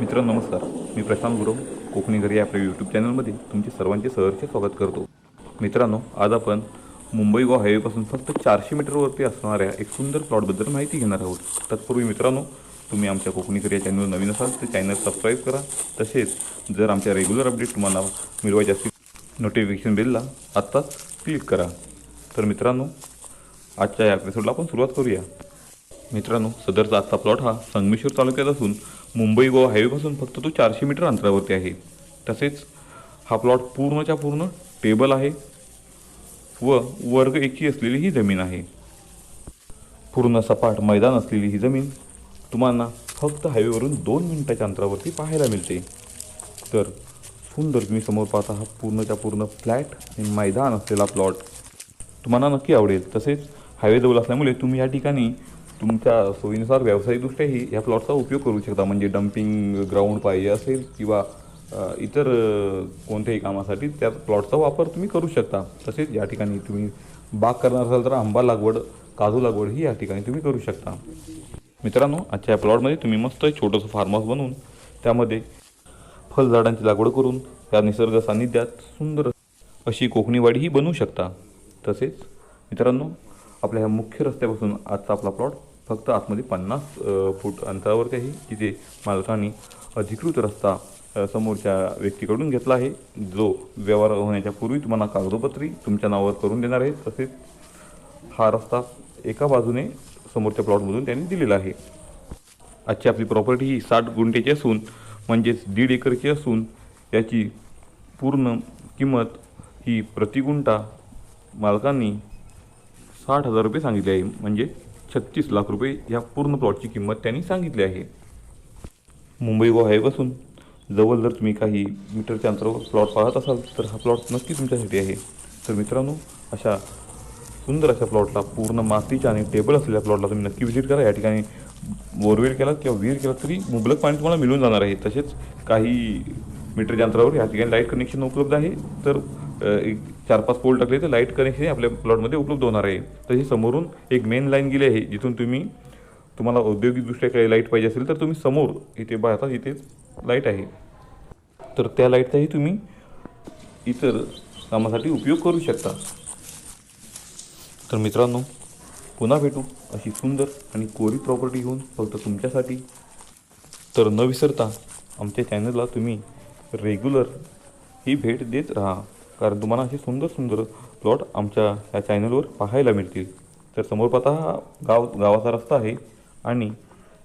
मित्र नमस्कार. मी प्रशांत गुरव कोकणी घरी आपल्या यूट्यूब चॅनलमध्ये तुमचे सर्वांचे सहर्ष स्वागत करतो. मित्रांनो आज आपण मुंबई गोवा हायवेपासून फक्त चारशे मीटरवरती असणाऱ्या एक सुंदर प्लॉटबद्दल माहिती घेणार आहोत. तत्पूर्वी मित्रांनो तुम्ही आमच्या कोकणी घरी या चॅनलवर नवीन असाल तर चॅनल सबस्क्राईब करा. तसेच जर आमच्या रेग्युलर अपडेट तुम्हाला मिळवायचे असतील नोटिफिकेशन बेलला आत्ताच क्लिक करा. तर मित्रांनो आजच्या या एपिसोडला आपण सुरुवात करूया. मित्रांनो सदरचा आजचा प्लॉट हा संगमेश्वर तालुक्यात असून मुंबई गोवा हायवेपासून फक्त तो चारशे मीटर अंतरावरती आहे. तसेच हा प्लॉट पूर्णच्या पूर्ण टेबल आहे व वर्ग एकी असलेली ही जमीन आहे. पूर्ण सपाट मैदान असलेली ही जमीन तुम्हाला फक्त हायवेवरून दोन मिनटाच्या अंतरावरती पाहायला मिळते. तर सुंदर तुम्ही समोर पाहता हा पूर्णच्या पूर्ण फ्लॅट आणि मैदान असलेला प्लॉट तुम्हाला नक्की आवडेल. तसेच हायवे जवळ असल्यामुळे तुम्ही या ठिकाणी तुमच्या सोयीनुसार व्यावसायिकदृष्ट्याही या प्लॉटचा उपयोग करू शकता. म्हणजे डम्पिंग ग्राउंड पाहिजे असेल किंवा इतर कोणत्याही कामासाठी त्या प्लॉटचा वापर तुम्ही करू शकता. तसेच या ठिकाणी तुम्ही बाग करणार असाल तर आंबा लागवड काजू लागवड ही या ठिकाणी तुम्ही करू शकता. मित्रांनो आजच्या या प्लॉटमध्ये तुम्ही मस्त छोटंसं फार्म हाऊस बनवून त्यामध्ये फळझाडांची लागवड करून त्या निसर्ग सान्निध्यात सुंदर अशी कोकणीवाडी ही बनवू शकता. तसेच मित्रांनो आपल्या ह्या मुख्य रस्त्यापासून आजचा आपला प्लॉट फक्त आतमध्ये पन्नास फूट अंतरावरती काही तिथे मालकाने अधिकृत रस्ता समोरच्या व्यक्तीकडून घेतला आहे जो व्यवहार होण्याच्या पूर्वी तुम्हाला कागदोपत्री तुमच्या नावावर करून देणार आहे तसेच हा रस्ता एका बाजूने समोरच्या प्लॉटमधून त्यांनी दिलेला आहे. आजची आपली प्रॉपर्टी ही साठ गुंठेची असून म्हणजेच दीड एकरची असून याची पूर्ण किंमत ही प्रतिगुंठा मालकांनी साठ हजार रुपये सांगितले आहे म्हणजे छत्तीस लाख रुपये या पूर्ण प्लॉटची किंमत त्यांनी सांगितली आहे. मुंबई व हायवेपासून जवळ जर तुम्ही काही मीटरच्या अंतरावर प्लॉट पाहत असाल तर हा प्लॉट नक्की तुमच्यासाठी आहे. तर मित्रांनो अशा सुंदर अशा प्लॉटला पूर्ण मातीच्या आणि टेबल असलेल्या प्लॉटला तुम्ही नक्की व्हिजिट करा. या ठिकाणी बोरवेल केला किंवा विहीर केला तरी मुबलक पाणी तुम्हाला मिळून जाणार आहे. तसेच काही मीटरच्या अंतरावर या ठिकाणी लाइट कनेक्शन उपलब्ध आहे. तर एक चार पाच पोल टाकले तर लाइट कनेक्शन आपल्या प्लॉटमध्ये उपलब्ध होणार आहे. तशी समोरून एक मेन लाईन गेली आहे जिथून तुम्ही तुम्हाला औद्योगिकदृष्ट्या काही लाइट पाहिजे असेल तर तुम्ही समोर इथे पाहता इथे लाइट आहे. तर त्या लाईटचाही तुम्ही इतर कामासाठी उपयोग करू शकता. तर मित्रांनो पुन्हा भेटू अशी सुंदर आणि कोरी प्रॉपर्टी घेऊन फक्त तुमच्यासाठी. तर न विसरता आमच्या चॅनलला तुम्ही रेग्युलर ही भेट देत राहा. कारण तुम्हाला असे सुंदर सुंदर प्लॉट आमच्या या चॅनलवर पाहायला मिळतील. तर समोर पाहता हा गाव गावाचा रस्ता आहे आणि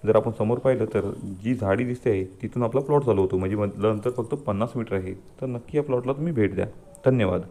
जर आपण समोर पाहिलं तर जी झाडी दिसते आहे तिथून आपला प्लॉट चालू होतो. म्हणजे मधलं अंतर फक्त पन्नास मीटर आहे. तर नक्की या प्लॉटला तुम्ही भेट द्या. धन्यवाद.